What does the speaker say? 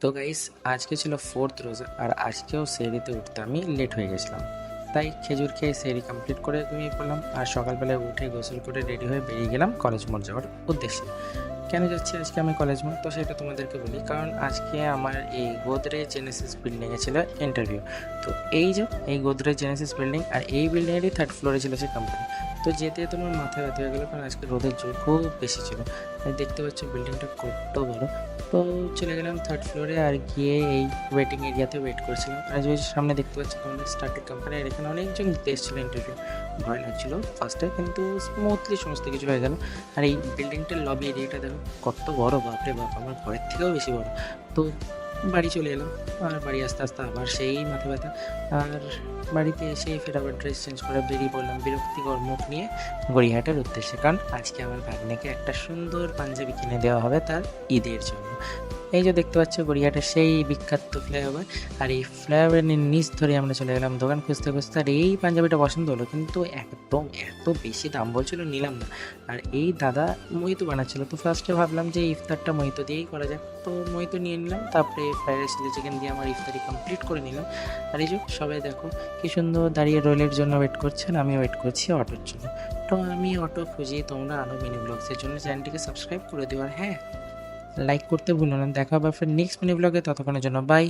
তো গাইস আজকে ছিল ফোর্থ রোজা আর আজকেও সেরিতে উঠতে আমি লেট হয়ে গেছিলাম। তাই খেজুর খেয়ে সেরি কমপ্লিট করে ঘুমিয়ে পড়লাম, আর সকালবেলায় উঠে গোসল করে রেডি হয়ে বেরিয়ে গেলাম কলেজ মোড় যাওয়ার উদ্দেশ্যে। কেন যাচ্ছি আজকে আমি কলেজ মোড় তো সেটা তোমাদেরকে বলি, কারণ আজকে আমার এই গোদরেজ জেনেসিস বিল্ডিংয়ে ছিল ইন্টারভিউ তো এই যে, এই গোদরেজ জেনেসিস বিল্ডিং আর এই বিল্ডিংয়েরই থার্ড ফ্লোরে ছিল সে কোম্পানি তো যেতে আমার মাথায় ব্যথা হয়ে গেলো, কারণ আজকে রোদের জোর খুব বেশি ছিল। দেখতে পাচ্ছ বিল্ডিংটা কত বড়। তো চলে গেলাম থার্ড ফ্লোরে আর গিয়ে এই ওয়েটিং এরিয়াতে ওয়েট করছিলাম। আর যে সামনে দেখতে পাচ্ছি তোমাদের স্টার্টিং কোম্পানি আর এখানে অনেকজন এসেছিল ইন্টারভিউ ভয় লাগছিল ফার্স্টে কিন্তু স্মুথলি সমস্ত কিছু হয়ে গেল। আর এই বিল্ডিংটার লবি এরিয়াটা দেখো, কত বড়, বাপরে বাপ, আমার ঘরের থেকেও বেশি বড়। তো বাড়ি চলে এলাম। আর বাড়ি আস্তে আস্তে আবার সেই মাথা ব্যথা। আর বাড়িতে এসে ফের আবার ড্রেস চেঞ্জ করে বেরিয়ে পড়লাম বিরক্তিকর মুখ নিয়ে গড়িয়াহাটের উদ্দেশ্যে। কারণ আজকে আমার ভাগ্নেকে একটা সুন্দর পাঞ্জাবি কিনে দেওয়া হবে তার ঈদের জন্য। এই যে দেখতে পাচ্ছ গড়িয়াটা, সেই বিখ্যাত ফ্লাইওভার। আর এই ফ্লাইওভারের নিচ ধরে আমরা চলে গেলাম দোকান খুঁজতে খুঁজতে। আর এই পাঞ্জাবিটা পছন্দ হলো, কিন্তু একদম এত বেশি দাম বলছিল, নিলাম না। আর এই দাদা মহিতো বানাচ্ছিল, তো ফার্স্টে ভাবলাম যে ইফতারটা মহিতো দিয়েই করা যাক। তো মহিতো নিয়ে নিলাম, তারপরে ফ্রাইড রাইস চিলি চিকেন দিয়ে আমার ইফতারি কমপ্লিট করে নিলাম। আর এই যে সবাই দেখো, কি সুন্দর দাঁড়িয়ে রোলের জন্য ওয়েট করছেন আমি ওয়েট করছি অটোর জন্য। তো আমি অটো খুঁজি, তোমরা আরও মিনি ব্লগসের জন্য চ্যানেলটিকে সাবস্ক্রাইব করে দিও। আর হ্যাঁ লাইক করতে ভুলো না। দেখা হবে ফের নেক্সট মিনি ব্লগে ততক্ষণের জন্য বাই